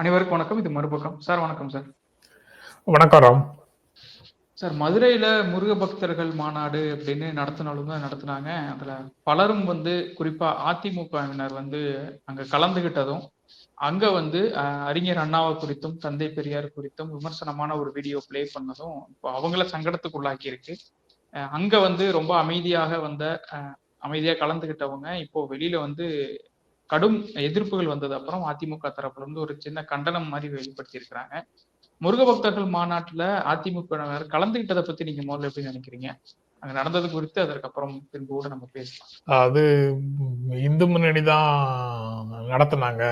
அனைவருக்கும் வணக்கம். இது மறுபக்கம். சார் வணக்கம் சார். வணக்கம் ராம். சார் மதுரையில முருக பக்தர்கள் மாநாடு அப்படின்னு நடத்தினாலும் தான் நடத்தினாங்க. அதுல பலரும் வந்து குறிப்பா அதிமுகவினர் வந்து அங்க கலந்துகிட்டதும் அங்க வந்து அறிஞர் அண்ணாவை குறித்தும் தந்தை பெரியார் குறித்தும் விமர்சனமான ஒரு வீடியோ ப்ளே பண்ணதும் இப்போ அவங்கள சங்கடத்துக்குள்ளாக்கி இருக்கு அங்க வந்து ரொம்ப அமைதியாக வந்த அமைதியா கலந்துகிட்டவங்க இப்போ வெளியில வந்து கடும் எதிர்ப்புகள் வந்தது அப்புறம் அதிமுக தரப்புல இருந்து ஒரு சின்ன கண்டனம் மாதிரி வெளிப்படுத்தி இருக்கிறாங்க முருக பக்தர்கள் மாநாட்டுல அதிமுக கலந்துகிட்டதை பத்தி நீங்க முதல்ல எப்படி நினைக்கிறீங்க? அங்க நடந்தது குறித்து அதற்கப்புறம் பின்பு கூட நம்ம பேசலாம். அது இந்து முன்னணி தான் நடத்தினாங்க.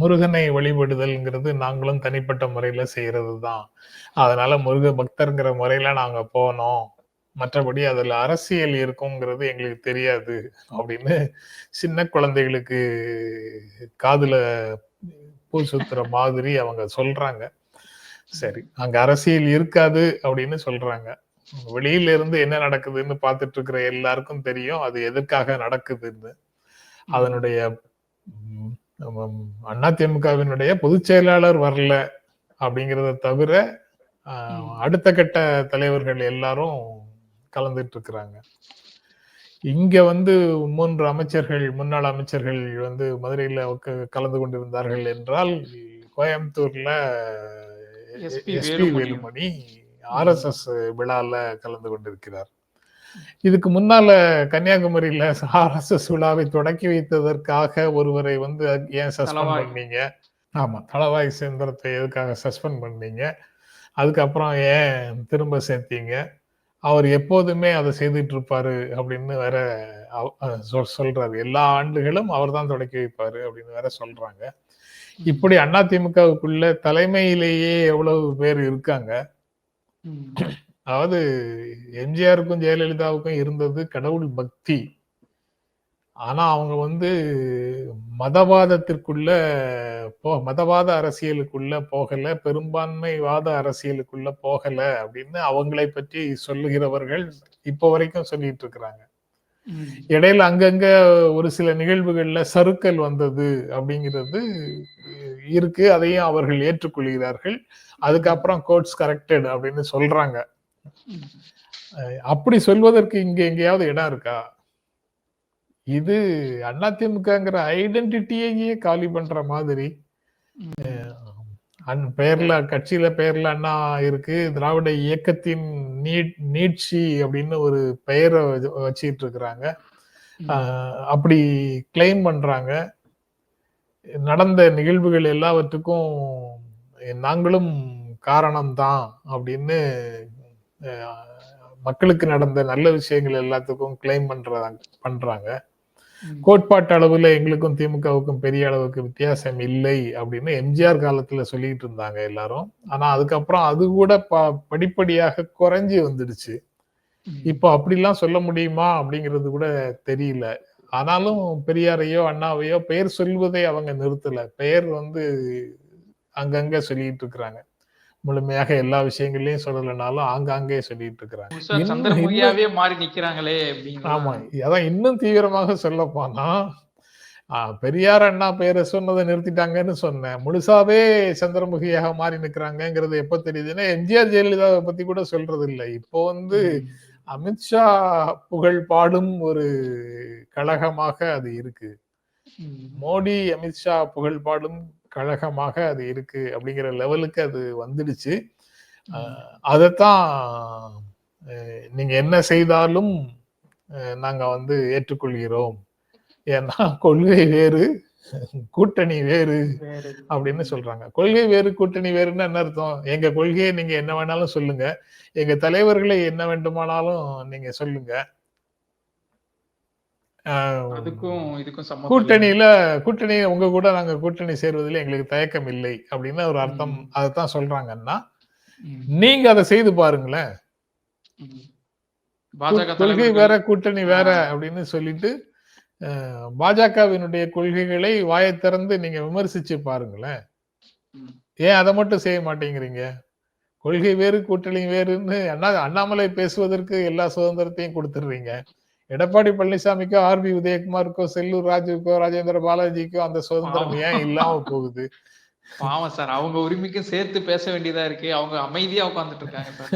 முருகனை வழிபடுதல்ங்கிறது நாங்களும் தனிப்பட்ட முறையில செய்யறது தான் அதனால முருக பக்தர்ங்கிற முறையில நாங்க போனோம். மற்றபடி அதுல அரசியல் இருக்குங்கிறது எங்களுக்கு தெரியாது அப்படின்னு சின்ன குழந்தைகளுக்கு காதுல பூ சுத்துற மாதிரி அவங்க சொல்றாங்க. சரி அங்க அரசியல் இருக்காது அப்படின்னு சொல்றாங்க. வெளியில இருந்து என்ன நடக்குதுன்னு பார்த்துட்டு இருக்கிற எல்லாருக்கும் தெரியும் அது எதற்காக நடக்குதுன்னு. அதனுடைய அதிமுகவினுடைய பொதுச் செயலாளர் வரல அப்படிங்கிறத தவிர. அடுத்த கட்ட தலைவர்கள் எல்லாரும் கலந்துட்டு இருக்கிறாங்க இங்க வந்து மூன்று அமைச்சர்கள் முன்னாள் அமைச்சர்கள் வந்து மதுரையில கலந்து கொண்டிருந்தார்கள் என்றால் கோயம்புத்தூர்ல எஸ்பி வேலுமணி. வேலுமணி ஆர்எஸ்எஸ் விழால கலந்து கொண்டிருக்கிறார். இதுக்கு முன்னால கன்னியாகுமரியில ஆர்எஸ்எஸ் விழாவை தொடக்கி வைத்ததற்காக ஒருவரை வந்து ஏன் சஸ்பெண்ட். பண்ணீங்க? ஆமா தளவாய் சுந்தரத்தை எதுக்காக சஸ்பெண்ட் பண்ணீங்க? அதுக்கப்புறம் ஏன் திரும்ப சேர்த்தீங்க? அவர் எப்போதுமே அதை செய்துட்டு இருப்பாரு அப்படின்னு வேற சொல்றாரு. எல்லா ஆண்டுகளும் அவர் தான் தொடக்கி வைப்பாரு அப்படின்னு வேற சொல்றாங்க. இப்படி அதிமுகவுக்குள்ள தலைமையிலேயே எவ்வளவு பேர் இருக்காங்க. அதாவது எம்ஜிஆருக்கும் ஜெயலலிதாவுக்கும் இருந்தது கடவுள் பக்தி. ஆனா அவங்க வந்து மதவாதத்திற்குள்ள போ மதவாத அரசியலுக்குள்ள போகல பெரும்பான்மைவாத அரசியலுக்குள்ள போகல அப்படின்னு அவங்களை பற்றி சொல்லுகிறவர்கள் இப்போ வரைக்கும் சொல்லிட்டு இருக்கிறாங்க. இடையில அங்கங்க ஒரு சில நிகழ்வுகள்ல சறுக்கல் வந்தது அப்படிங்கிறது இருக்கு. அதையும் அவர்கள் ஏற்றுக்கொள்கிறார்கள். அதுக்கப்புறம் கோட்ஸ் கரெக்டட் அப்படின்னு சொல்றாங்க. அப்படி சொல்வதற்கு இங்க எங்கேயாவது இடம் இருக்கா? இது அதிமுகங்கிற ஐடென்டிட்டியையே காலி பண்ற மாதிரி. பெயர்ல கட்சியில பெயர்ல அண்ணா இருக்கு. திராவிட இயக்கத்தின் நீட் நீட்சி அப்படின்னு ஒரு பெயரை வச்சு- வச்சிட்டு இருக்கிறாங்க. அப்படி கிளைம் பண்றாங்க. நடந்த நிகழ்வுகள் எல்லாவற்றுக்கும் நாங்களும் காரணம்தான் அப்படின்னு மக்களுக்கு நடந்த நல்ல விஷயங்கள் எல்லாத்துக்கும் கிளைம் பண்றாங்க பண்றாங்க. கோட்பாட்டு அளவுல எங்களுக்கும் திமுகவுக்கும் பெரிய அளவுக்கு வித்தியாசம் இல்லை அப்படின்னு எம்ஜிஆர் காலத்துல சொல்லிட்டு இருந்தாங்க எல்லாரும். ஆனா அதுக்கப்புறம் அது கூட ப- படிப்படியாக குறைஞ்சி வந்துடுச்சு. இப்போ அப்படிலாம் சொல்ல முடியுமா அப்படிங்கிறது கூட தெரியல. ஆனாலும் பெரியாரையோ அண்ணாவையோ பெயர் சொல்வதை அவங்க நிறுத்தல. பெயர் வந்து அங்கங்க சொல்லிட்டு இருக்கிறாங்க. முழுமையாக எல்லா விஷயங்களையும் சொல்லலைனாலும் ஆங்காங்கே சொல்லிட்டு இருக்கிறாங்க மாறி நிக்கிறாங்களே ஆமா அதான் இன்னும் தீவிரமாக சொல்ல போனா பெரியார் அண்ணா பெயரை சொன்னதை நிறுத்திட்டாங்கன்னு சொன்னேன். முழுசாவே சந்திரமுகியாக மாறி நிக்கிறாங்கங்கிறது எப்ப தெரியுதுன்னா எம்ஜிஆர் ஜெயலலிதாவை பத்தி கூட சொல்றது இல்லை இப்போ வந்து அமித்ஷா புகழ் பாடும் ஒரு கழகமாக அது இருக்கு. மோடி அமித்ஷா புகழ் பாடும் கழகமாக அது இருக்கு அப்படிங்கிற லெவலுக்கு அது வந்துடுச்சு. அதைத்தான் நீங்க என்ன செய்தாலும் நாங்க வந்து ஏற்றுக்கொள்கிறோம். ஏன்னா கொள்கை வேறு கூட்டணி வேறு? அப்படின்னு சொல்றாங்க. கொள்கை வேறு கூட்டணி வேறுன்னு என்ன அர்த்தம்? எங்க கொள்கையை நீங்க என்ன வேணாலும் சொல்லுங்க. எங்க தலைவர்களை என்ன வேண்டுமானாலும் நீங்க சொல்லுங்க அஹ் அதுக்கும் இதுக்கும் சம்மந்தம் இல்லை. கூட்டணியில கூட்டணி உங்க கூட நாங்க கூட்டணி சேர்வதில் எங்களுக்கு தயக்கம் இல்லை அப்படின்னு ஒரு அர்த்தம். அதைத்தான் சொல்றாங்கன்னா. நீங்க அதை செய்து பாருங்களேன் கொள்கை வேற கூட்டணி வேற. அப்படின்னு சொல்லிட்டு பாஜகவினுடைய கொள்கைகளை வாயை திறந்து நீங்க விமர்சிச்சு பாருங்களேன். ஏன் அதை மட்டும் செய்ய மாட்டேங்கிறீங்க கொள்கை வேறு கூட்டணி வேறுன்னு அண்ணா அண்ணாமலை பேசுவதற்கு எல்லா சுதந்திரத்தையும் கொடுத்துடுறீங்க எடப்பாடி பழனிசாமிக்கோ ஆர் பி உதயகுமாருக்கோ செல்லூர் ராஜுக்கோ ராஜேந்திர பாலாஜிக்கோ அந்த சுதந்திரம் ஏன் இல்லாம போகுது? பாவம் சார். அவங்க உரிமைக்கும் சேர்த்து பேச வேண்டியதா இருக்கு. அவங்க அமைதியா உட்கார்ந்துட்டு இருக்காங்க சார்.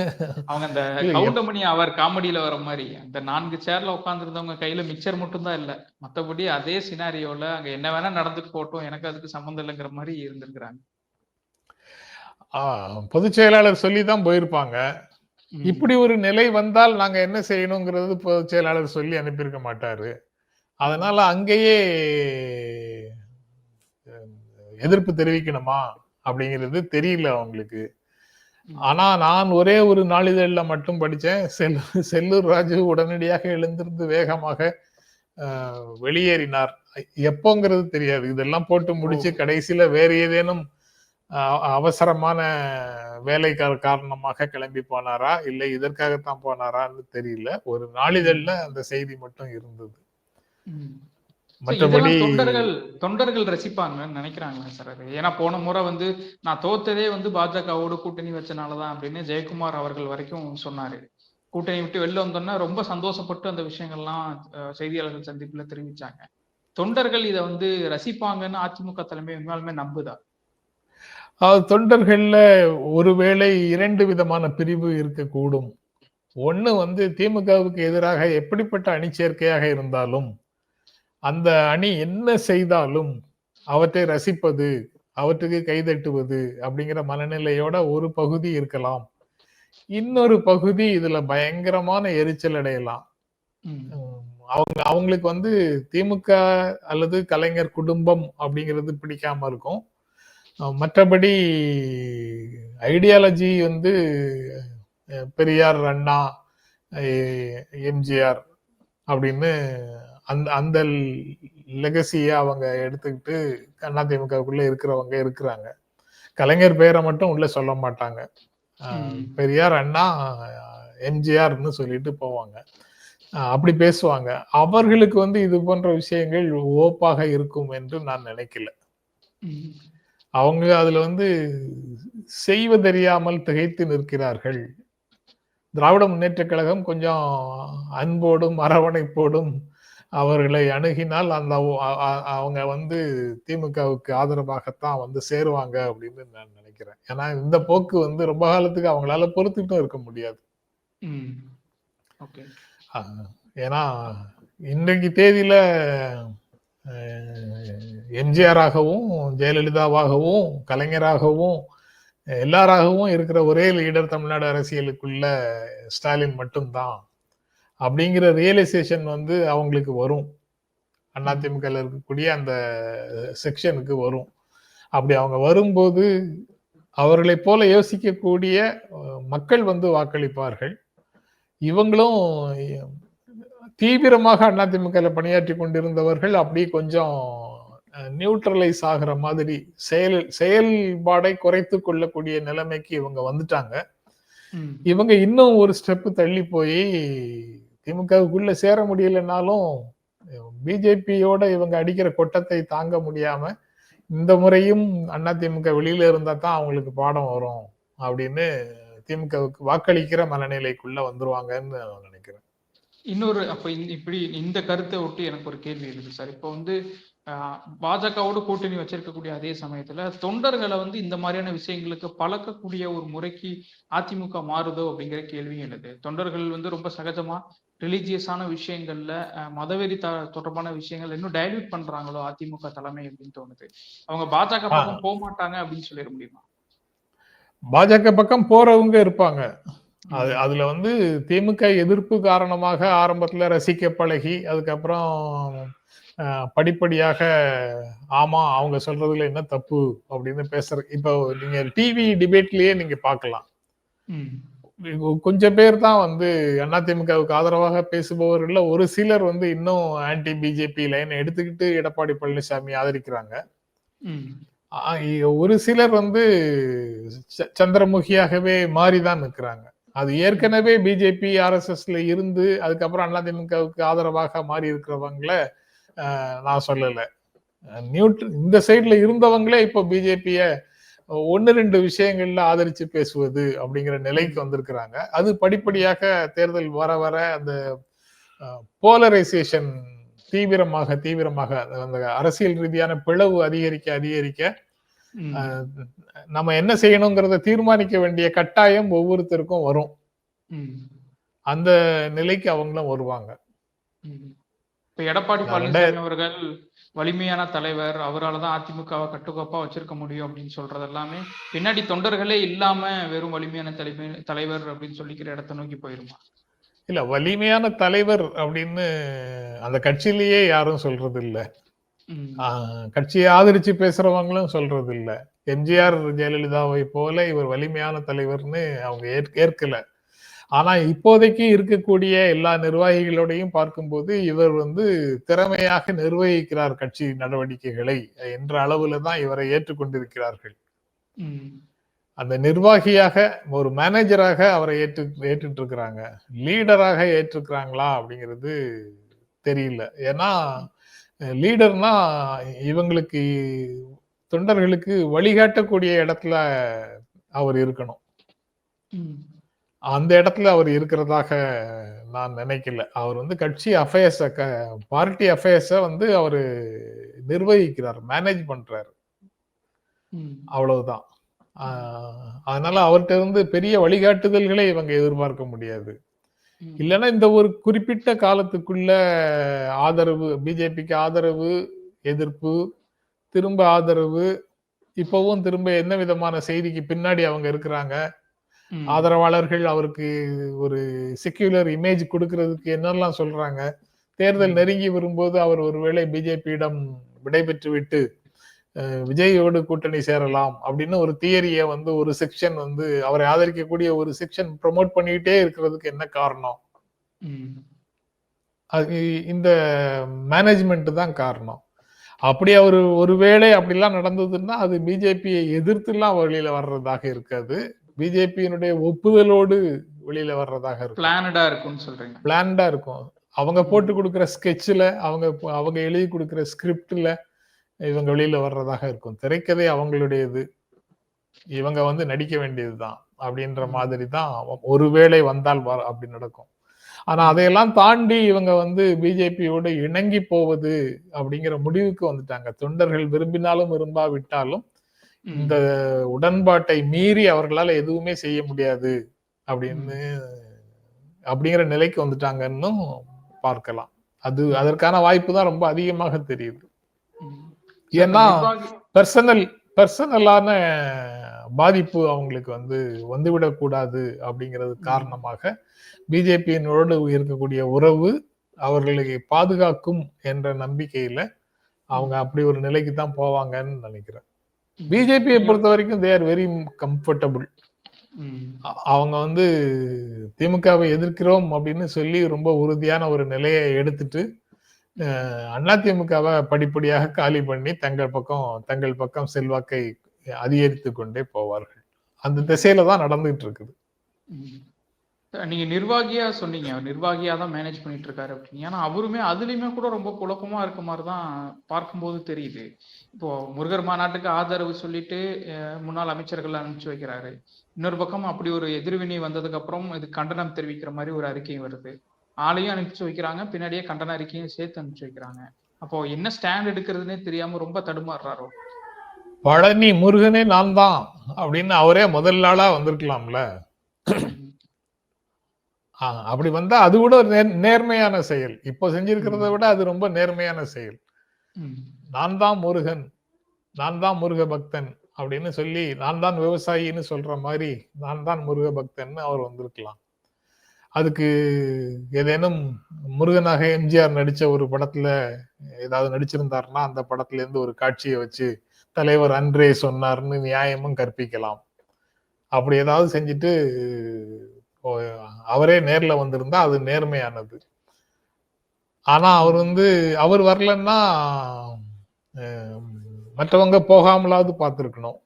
அவங்க அந்த கவுண்டமணி அவர் காமெடியில வர மாதிரி அந்த நான்கு சேர்ல உட்கார்ந்துருந்தவங்க கையில மிக்சர் மட்டும் தான் இல்ல. மத்தபடி அதே சினாரியோல அங்க என்ன வேணா நடந்துட்டு போட்டும் எனக்கு அதுக்கு சம்மந்தம் இல்லைங்கிற மாதிரி இருந்திருக்கிறாங்க. ஆஹ் பொதுச் செயலாளர் சொல்லி தான் போயிருப்பாங்க. இப்படி ஒரு நிலை வந்தால் நாங்க என்ன செய்யணுங்கிறது பொதுச் செயலாளர் சொல்லி அனுப்பியிருக்க மாட்டாரு. அதனால அங்கேயே எதிர்ப்பு தெரிவிக்கணுமா அப்படிங்கிறது தெரியல அவங்களுக்கு. ஆனா நான் ஒரே ஒரு நாளிதழ்ல மட்டும் படிச்சேன். செல் செல்லூர் ராஜு உடனடியாக எழுந்திருந்து வேகமாக வெளியேறினார். எப்போங்கிறது தெரியாது. இதெல்லாம் போட்டு முடிச்சு கடைசியில வேற ஏதேனும் அவசரமான வேலை கா- காரணமாக கிளம்பி போனாரா? இல்லை இதற்காகத்தான் போனாரான்னு தெரியல. ஒரு நாளிதழ்ல அந்த செய்தி மட்டும் இருந்தது. மற்றபடி தொண்டர்கள் தொண்டர்கள் ரசிப்பாங்கன்னு நினைக்கிறாங்களா சார் அது. ஏன்னா போன முறை வந்து நான் தோத்ததே வந்து பாஜகவோட கூட்டணி வச்சனாலதான் அப்படின்னு ஜெயக்குமார் அவர்கள் வரைக்கும் சொன்னாரு. கூட்டணி விட்டு வெளில வந்தோன்னா ரொம்ப சந்தோஷப்பட்டு அந்த விஷயங்கள்லாம் செய்தியாளர்கள் சந்திப்புல தெரிவிச்சாங்க. தொண்டர்கள் இதை வந்து ரசிப்பாங்கன்னு அதிமுக தலைமை உண்மையாலுமே நம்புதா? தொண்டர்கள்ல ஒருவேளை இரண்டு விதமான பிரிவு இருக்கக்கூடும். ஒண்ணு வந்து திமுகவுக்கு எதிராக எப்படிப்பட்ட அணி சேர்க்கையாக இருந்தாலும் அந்த அணி என்ன செய்தாலும் அவற்றை ரசிப்பது அவற்றுக்கு கைதட்டுவது அப்படிங்கிற மனநிலையோட ஒரு பகுதி இருக்கலாம். இன்னொரு பகுதி இதுல பயங்கரமான எரிச்சல் அடையலாம். அவங்க அவங்களுக்கு வந்து திமுக அல்லது கலைஞர் குடும்பம் அப்படிங்கிறது பிடிக்காம இருக்கும். மற்றபடி ஐடியாலஜி வந்து பெரியார் அண்ணா எம்ஜிஆர் அப்படின்னு அந்த அந்த லெகசியை அவங்க எடுத்துக்கிட்டு அதிமுகவுக்குள்ள இருக்கிறவங்க இருக்கிறாங்க. கலைஞர் பேரை மட்டும் உள்ள சொல்ல மாட்டாங்க. பெரியார் அண்ணா எம்ஜிஆர்னு சொல்லிட்டு போவாங்க. அப்படி பேசுவாங்க. அவர்களுக்கு வந்து இது போன்ற விஷயங்கள் ஓப்பாக இருக்கும் என்று நான் நினைக்கல. அவங்க அதுல வந்து செய்வதறியாமல் திகைத்து நிற்கிறார்கள். திராவிட முன்னேற்ற கழகம் கொஞ்சம் அன்போடும் அரவணைப்போடும் அவர்களை அணுகினால் அந்த அவங்க வந்து திமுகவுக்கு ஆதரவாகத்தான் வந்து சேருவாங்க அப்படின்னு நான் நினைக்கிறேன். ஏன்னா இந்த போக்கு வந்து ரொம்ப காலத்துக்கு அவங்களால பொறுத்துட்டும் இருக்க முடியாது. ஏன்னா இன்றைக்கு தேதியில எம்ஜிஆராகவும் ஜெயலலிதாவாகவும் கலைஞராகவும் எல்லாராகவும் இருக்கிற ஒரே லீடர் தமிழ்நாடு அரசியலுக்குள்ள ஸ்டாலின் மட்டும்தான். அப்படிங்கிற ரியலைசேஷன் வந்து அவங்களுக்கு வரும். அதிமுக இருக்கக்கூடிய அந்த செக்ஷனுக்கு வரும். அப்படி அவங்க வரும்போது அவர்களைப் போல யோசிக்கக்கூடிய மக்கள் வந்து வாக்களிப்பார்கள். இவங்களும் தீவிரமாக அதிமுக பணியாற்றி கொண்டிருந்தவர்கள் அப்படியே கொஞ்சம் நியூட்ரலைஸ் ஆகிற மாதிரி செயல் செயல்பாடை குறைத்து கொள்ளக்கூடிய நிலைமைக்கு இவங்க வந்துட்டாங்க. இவங்க இன்னும் ஒரு ஸ்டெப் தள்ளி போய் திமுகவுக்குள்ள சேர முடியலனாலும் பிஜேபியோட இவங்க அடிக்கிற கொட்டத்தை தாங்க முடியாம இந்த முறையும் அதிமுக வெளியில இருந்தா தான் அவங்களுக்கு பாடம் வரும் அப்படின்னு திமுகவுக்கு வாக்களிக்கிற மனநிலைக்குள்ள வந்துருவாங்கன்னு நான் நினைக்கிறேன் இன்னொரு அப்ப இப்படி இந்த கருத்தை ஒட்டி எனக்கு ஒரு கேள்வி இருக்கு சார். இப்போ வந்து பாஜகவோட கூட்டணி வச்சிருக்கக்கூடிய அதே சமயத்துல தொண்டர்களை வந்து இந்த மாதிரியான விஷயங்களுக்கு பழக்கக்கூடிய ஒரு முறைக்கு அதிமுக மாறுதோ அப்படிங்கிற கேள்வியும் எழுது. தொண்டர்கள் வந்து ரொம்ப சகஜமா ரிலீஜியஸான விஷயங்கள்ல மதவெறி த தொடர்பான விஷயங்கள் இன்னும் டைல்யூட் பண்றாங்களோ அதிமுக தலைமை அப்படின்னு தோணுது. அவங்க பாஜக பக்கம் போக மாட்டாங்க அப்படின்னு சொல்லிட முடியுமா? பாஜக பக்கம் போறவங்க இருப்பாங்க. அது அதுல வந்து திமுக எதிர்ப்பு காரணமாக ஆரம்பத்துல ரசிக்க பழகி அதுக்கப்புறம் படிப்படியாக ஆமா அவங்க சொல்றதுல என்ன தப்பு அப்படின்னு பேசுற இப்போ நீங்க டிவி டிபேட்லயே நீங்க பார்க்கலாம். கொஞ்சம் பேர் தான் வந்து அதிமுகவுக்கு ஆதரவாக பேசுபவர்கள்ல ஒரு சிலர் வந்து இன்னும் ஆன்டி பிஜேபி லைன் எடுத்துக்கிட்டு எடப்பாடி பழனிசாமி ஆதரிக்கிறாங்க. ஒரு சிலர் வந்து சந்திரமுகியாகவே மாறிதான் நிற்கிறாங்க அது ஏற்கனவே பிஜேபி ஆர்எஸ்எஸ்ல இருந்து அதுக்கப்புறம் அதிமுகவுக்கு ஆதரவாக மாறி இருக்கிறவங்கள நான் சொல்லல. நியூட்ர இந்த சைடில் இருந்தவங்களே இப்போ பிஜேபிய ஒன்று ரெண்டு விஷயங்கள்ல ஆதரிச்சு பேசுவது அப்படிங்கிற நிலைக்கு வந்திருக்கிறாங்க. அது படிப்படியாக தேர்தல் வர வர அந்த போலரைசேஷன் தீவிரமாக தீவிரமாக அந்த அரசியல் ரீதியான பிளவு அதிகரிக்க அதிகரிக்க நம்ம என்ன செய்யணுங்கிறத தீர்மானிக்க வேண்டிய கட்டாயம் ஒவ்வொருத்தருக்கும் வரும். அந்த நிலைக்கு அவங்களும் வருவாங்க. இப்ப எடப்பாடி பழனிசாமி அவர்கள் வலிமையான தலைவர் அவரால தான் அதிமுகவை கட்டுக்கோப்பா வச்சிருக்க முடியும் அப்படின்னு சொல்றது எல்லாமே பின்னாடி தொண்டர்களே இல்லாம வெறும் வலிமையான தலைமை தலைவர் அப்படின்னு சொல்லிக்கிற இடத்தை நோக்கி போயிருமா? இல்ல வலிமையான தலைவர் அப்படின்னு அந்த கட்சியிலேயே யாரும் சொல்றது இல்ல கட்சியை ஆதரிச்சு பேசுறவங்களும் சொல்றது இல்ல எம்ஜிஆர் ஜெயலலிதாவை போல இவர் வலிமையான தலைவர்னு அவங்க ஏற்- ஏற்கல. ஆனா இப்போதைக்கு இருக்கக்கூடிய எல்லா நிர்வாகிகளோடையும் பார்க்கும்போது இவர் வந்து திறமையாக நிர்வகிக்கிறார் கட்சி நடவடிக்கைகளை என்ற அளவுல தான் இவரை ஏற்றுக்கொண்டிருக்கிறார்கள். அந்த நிர்வாகியாக ஒரு மேனேஜராக அவரை ஏற்று ஏற்றுட்டு இருக்கிறாங்க லீடராக ஏற்றுக்கிறாங்களா அப்படிங்கிறது தெரியல. ஏன்னா லீடர்னா இவங்களுக்கு தொண்டர்களுக்கு வழிகாட்டக்கூடிய இடத்துல அவர் இருக்கணும். அந்த இடத்துல அவர் இருக்கிறதாக நான் நினைக்கல அவர் வந்து கட்சி அஃபேர்ஸ பார்ட்டி அஃபேர்ஸ வந்து அவர் நிர்வகிக்கிறார் மேனேஜ் பண்றாரு. அவ்வளவுதான் அதனால அவர்கிட்ட இருந்து பெரிய வழிகாட்டுதல்களை இவங்க எதிர்பார்க்க முடியாது. இல்லைன்னா இந்த ஒரு குறிப்பிட்ட காலத்துக்குள்ள ஆதரவு பிஜேபிக்கு ஆதரவு எதிர்ப்பு திரும்ப ஆதரவு இப்பவும் திரும்ப என்ன விதமான செய்திக்கு பின்னாடி அவங்க இருக்கிறாங்க. ஆதரவாளர்கள் அவருக்கு ஒரு செக்யூலர் இமேஜ் கொடுக்கறதுக்கு என்னெல்லாம் சொல்றாங்க தேர்தல். நெருங்கி வரும்போது அவர் ஒருவேளை பிஜேபியிடம் விடைபெற்று விட்டு விஜயோடு கூட்டணி சேரலாம் அப்படின்னு ஒரு தியரியை வந்து ஒரு செக்ஷன் வந்து அவரை ஆதரிக்கக்கூடிய ஒரு செக்ஷன் ப்ரோமோட் பண்ணிக்கிட்டே இருக்கிறதுக்கு என்ன காரணம். அது இந்த மேனேஜ்மெண்ட் தான் காரணம். அப்படி அவர் ஒருவேளை அப்படிலாம் நடந்ததுன்னா அது பிஜேபியை எதிர்த்துலாம் வெளியில வர்றதாக இருக்காது. பிஜேபியினுடைய ஒப்புதலோடு வெளியில வர்றதாக இருக்கும் பிளானடா இருக்கும்னு சொல்றீங்க. பிளான்டா இருக்கும். அவங்க போட்டு கொடுக்குற ஸ்கெட்சில் அவங்க அவங்க எழுதி கொடுக்குற ஸ்கிரிப்ட்ல இவங்க வெளியில வர்றதாக இருக்கும். திரைக்கதை அவங்களுடையது. இவங்க வந்து நடிக்க வேண்டியதுதான் அப்படின்ற. மாதிரி தான் ஒருவேளை வந்தால் வ- அப்படி நடக்கும். ஆனா அதையெல்லாம் தாண்டி இவங்க வந்து பிஜேபியோடு இணங்கி போவது அப்படிங்கிற முடிவுக்கு வந்துட்டாங்க. தொண்டர்கள் விரும்பினாலும் விரும்பாவிட்டாலும். இந்த உடன்பாட்டை மீறி அவர்களால எதுவுமே செய்ய முடியாது அப்படின்னு அப்படிங்கிற நிலைக்கு வந்துட்டாங்கன்னு பார்க்கலாம். அது அதற்கான வாய்ப்பு தான் ரொம்ப அதிகமாக தெரியுது. ஏன்னா பர்சனல் பர்சனலான பாதிப்பு அவங்களுக்கு வந்து வந்துவிடக் கூடாது அப்படிங்கிறது காரணமாக பிஜேபியினோடு இருக்கக்கூடிய உறவு அவர்களை பாதுகாக்கும் என்ற நம்பிக்கையில அவங்க அப்படி ஒரு நிலைக்கு தான் போவாங்கன்னு நினைக்கிறேன். பிஜேபியை பொறுத்த வரைக்கும் தே ஆர் வெரி கம்ஃபர்டபுள். அவங்க வந்து திமுகவை எதிர்க்கிறோம் அப்படின்னு சொல்லி ரொம்ப உறுதியான ஒரு நிலையை எடுத்துட்டு அண்ணா திமுகவை படிப்படியாக காலி பண்ணி தங்கள் பக்கம் தங்கள் பக்கம் செல்வாக்கை அதிகரித்து கொண்டே போவார்கள். அந்த திசையில தான் நடந்துகிட்டு இருக்குது. நீங்க நிர்வாகியா சொன்னீங்க. அவர் நிர்வாகியா தான் மேனேஜ் பண்ணிட்டு இருக்காரு அப்படின்னு. ஏன்னா அவருமே அதுலயுமே கூட ரொம்ப குழப்பமா இருக்க மாதிரி தான் பார்க்கும்போது தெரியுது. இப்போ முருகர் மாநாட்டுக்கு ஆதரவு சொல்லிட்டு முன்னாள் அமைச்சர்கள் அனுப்பிச்சு வைக்கிறாரு. இன்னொரு பக்கம் அப்படி ஒரு எதிர்வினை வந்ததுக்கு அப்புறம் இது கண்டனம் தெரிவிக்கிற மாதிரி ஒரு அறிக்கை வருது. ஆளையும் அனுப்பிச்சு வைக்கிறாங்க. பின்னாடியே கண்டன அறிக்கையும் சேர்த்து அனுப்பிச்சு வைக்கிறாங்க. அப்போ என்ன ஸ்டாண்ட் எடுக்கிறதுனே தெரியாம ரொம்ப தடுமாறுறாரோ. பழனி முருகனே நான் தான் அப்படின்னு அவரே முதல் நாளா வந்திருக்கலாம்ல. அப்படி வந்தா அது கூட ஒரு நேர்- நேர்மையான செயல். இப்போ செஞ்சிருக்கிறத விட அது ரொம்ப நேர்மையான செயல். நான் தான் முருகன் நான் தான் முருக பக்தன் அப்படின்னு சொல்லி நான் தான் விவசாயின்னு சொல்ற மாதிரி நான் தான் முருக பக்தன் அவர் வந்திருக்கலாம். அதுக்கு ஏதேனும் முருகனாக எம்ஜிஆர் நடிச்ச ஒரு படத்துல ஏதாவது நடிச்சிருந்தாருன்னா அந்த படத்துல இருந்து ஒரு காட்சியை வச்சு தலைவர் அன்றே சொன்னார்னு நியாயமும் கற்பிக்கலாம். அப்படி ஏதாவது செஞ்சுட்டு அவரே நேர்ல வந்திருந்தா அது நேர்மையானது. ஆனா அவர் வந்து அவர் வரலன்னா மற்றவங்க போகாமலாவது பார்த்துருக்கணும்.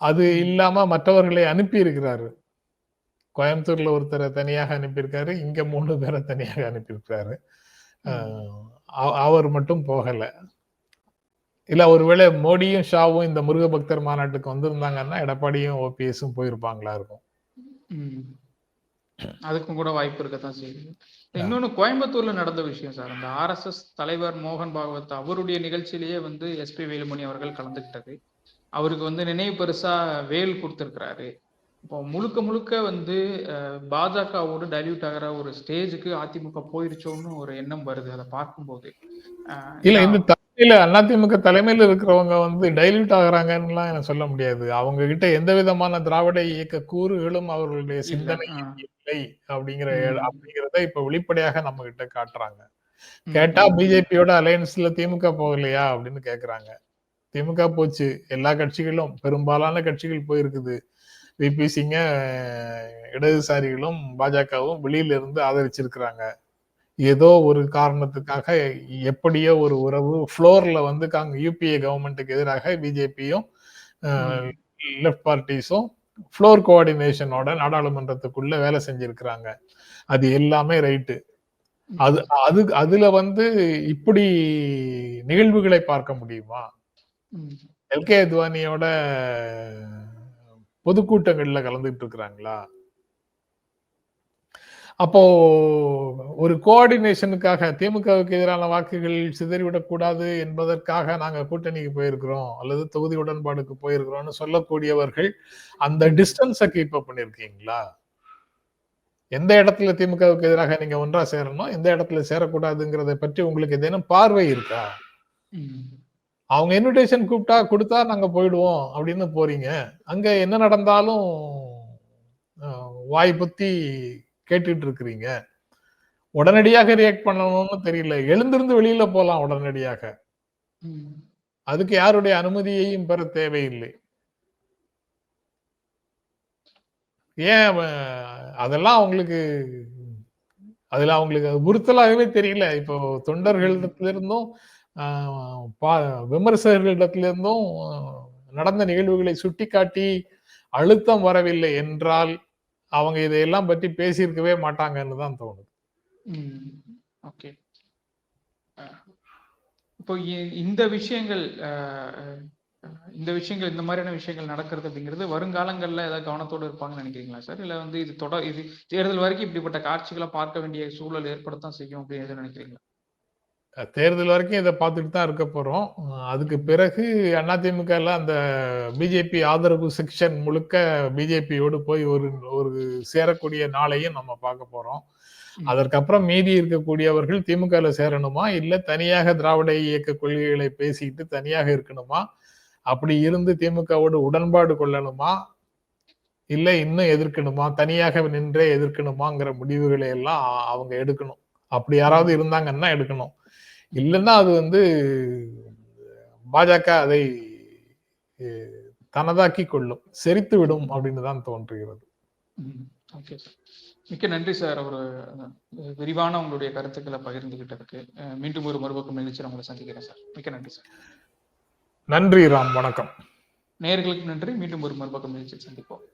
அது இல்லாம மற்றவர்களை அனுப்பி இருக்கிறாரு. கோயம்புத்தூர்ல ஒருத்தரை தனியாக அனுப்பியிருக்காரு இங்க மூணு பேரை தனியாக அனுப்பியிருக்காரு அவர் மட்டும் போகல. இல்ல ஒருவேளை மோடியும் ஷாவும் இந்த முருக பக்தர் மாநாட்டுக்கு வந்திருந்தாங்கன்னா எடப்பாடியும் ஓபிஎஸும் போயிருப்பாங்களா இருக்கும். அதுக்கும் கூட வாய்ப்பு இருக்கத்தான் செய்யுது. இன்னொன்னு கோயம்புத்தூர்ல நடந்த விஷயம் சார். அந்த ஆர்எஸ்எஸ் தலைவர் மோகன் பாகவத் அவருடைய நிகழ்ச்சியிலேயே வந்து எஸ்பி வேலுமணி அவர்கள் கலந்துக்கிட்டது. அவருக்கு வந்து நினைவு பரிசா வேல் கொடுத்திருக்கிறாரு. இப்போ முழுக்க முழுக்க வந்து பாஜகவோடு டைல்யூட் ஆகிற ஒரு ஸ்டேஜுக்கு அதிமுக போயிருச்சோன்னு ஒரு எண்ணம் வருது அதை பார்க்கும்போது இல்ல இந்த தலைமையில அதிமுக தலைமையில இருக்கிறவங்க வந்து டைல்யூட் ஆகுறாங்கன்னுலாம் எனக்கு சொல்ல முடியாது அவங்க கிட்ட எந்த விதமான திராவிட இயக்க கூறுகளும் அவர்களுடைய. சிந்தனை. இல்லை அப்படிங்கிற. அப்படிங்கிறத இப்ப வெளிப்படையாக நம்ம கிட்ட காட்டுறாங்க. கேட்டா பிஜேபியோட அலையன்ஸ்ல திமுக போகலையா அப்படின்னு கேக்குறாங்க திமுக போச்சு எல்லா கட்சிகளும் பெரும்பாலான கட்சிகள் போயிருக்குது விபி சிங்க இடதுசாரிகளும் பாஜகவும் வெளியில இருந்து ஆதரிச்சிருக்கிறாங்க. ஏதோ ஒரு காரணத்துக்காக எப்படியோ ஒரு உறவு ஃப்ளோர்ல வந்து காங்க யூபிஏ கவர்மெண்ட்டுக்கு எதிராக பிஜேபியும் லெஃப்ட் பார்ட்டிஸும் ஃப்ளோர் கோஆர்டினேஷனோட நாடாளுமன்றத்துக்குள்ள வேலை செஞ்சிருக்கிறாங்க. அது எல்லாமே ரைட்டு அது அது அதுல வந்து இப்படி நிகழ்வுகளை பார்க்க முடியுமா. எல்கே அத்வானியோட பொதுக்கூட்டங்களில் கலந்துகிட்டு இருக்கிறாங்களா அப்போ ஒரு கோஆர்டினேஷனுக்காக திமுகவுக்கு எதிரான வாக்குகள் சிதறிவிடக்கூடாது என்பதற்காக நாங்கள் கூட்டணிக்கு போயிருக்கிறோம் அல்லது தொகுதி உடன்பாடுக்கு போயிருக்கிறோம்னு சொல்லக்கூடியவர்கள் அந்த டிஸ்டன்ஸை கீப் அப் பண்ணியிருக்கீங்களா? எந்த இடத்துல திமுகவுக்கு எதிராக நீங்க ஒன்றா சேரணும் எந்த இடத்துல சேரக்கூடாதுங்கிறத பற்றி உங்களுக்கு ஏதேனும் பார்வை இருக்கா? அவங்க இன்விடேஷன் கூப்பிட்டா கொடுத்தா நாங்க போயிடுவோம் அப்படின்னு போறீங்க. அங்க என்ன நடந்தாலும் வாய் புத்தி கேட்டுட்டு இருக்கிறீங்க. உடனடியாக ரியாக்ட் பண்ணணும்னு தெரியல. எழுந்திருந்து வெளியில போலாம் உடனடியாக. அதுக்கு யாருடைய அனுமதியையும் பெற தேவையில்லை. ஏன் அதெல்லாம் அவங்களுக்கு அதுல அவங்களுக்கு உறுத்தலாகவே தெரியல. இப்போ ஆஹ், பா- விமர்சகர்களிடத்திலிருந்தும் நடந்த நிகழ்வுகளை சுட்டிக்காட்டி அழுத்தம் வரவில்லை என்றால் அவங்க இதையெல்லாம் பற்றி பேசியிருக்கவே மாட்டாங்கன்னு தான் தோணுது. ஓகே. இப்போ இ- இந்த விஷயங்கள் இந்த விஷயங்கள் இந்த மாதிரியான விஷயங்கள் நடக்கிறது அப்படிங்கிறது வருங்காலங்களில் ஏதாவது கவனத்தோடு இருப்பாங்கன்னு நினைக்கிறீங்களா சார்? இல்லை வந்து இது தொடர் இது தேர்தல் வரைக்கும் இப்படிப்பட்ட காட்சிகளை பார்க்க வேண்டிய சூழல் ஏற்படத்தான் செய்யும் அப்படின்னு நினைக்கிறீங்களா? தேர்தல் வரைக்கும் இதை பார்த்துட்டு தான் இருக்க போறோம். அஹ் அதுக்கு பிறகு அதிமுக ல அந்த பிஜேபி ஆதரவு செக்ஷன் முழுக்க பிஜேபியோடு போய் ஒரு ஒரு சேரக்கூடிய நாளையும் நம்ம பார்க்க போறோம். ம். அதற்கப்புறம் மீதி இருக்கக்கூடியவர்கள் திமுக ல சேரணுமா? இல்ல தனியாக திராவிட இயக்க கொள்கைகளை பேசிக்கிட்டு தனியாக இருக்கணுமா? அப்படி இருந்து திமுகவோடு உடன்பாடு கொள்ளணுமா? இல்ல இன்னும் எதிர்க்கணுமா? தனியாக நின்றே எதிர்க்கணுமாங்கிற முடிவுகளை எல்லாம் அவங்க எடுக்கணும். அப்படி யாராவது இருந்தாங்கன்னா எடுக்கணும். இல்லைன்னா அது வந்து பாஜக அதை தனதாக்கி கொள்ளும் செரித்து விடும் அப்படின்னு தான் தோன்றுகிறது. ஓகே. மிக்க நன்றி சார் ஒரு விரிவான உங்களுடைய கருத்துக்களை பகிர்ந்துகிட்டதுக்கு. மீண்டும் ஒரு மறுபக்கம் நிகழ்ச்சியில் உங்களை சந்திக்கிறேன் சார். மிக்க நன்றி சார். நன்றி ராம். வணக்கம். நேயர்களுக்கு நன்றி. மீண்டும் ஒரு மறுபக்கம் நிகழ்ச்சியில் சந்திப்போம்.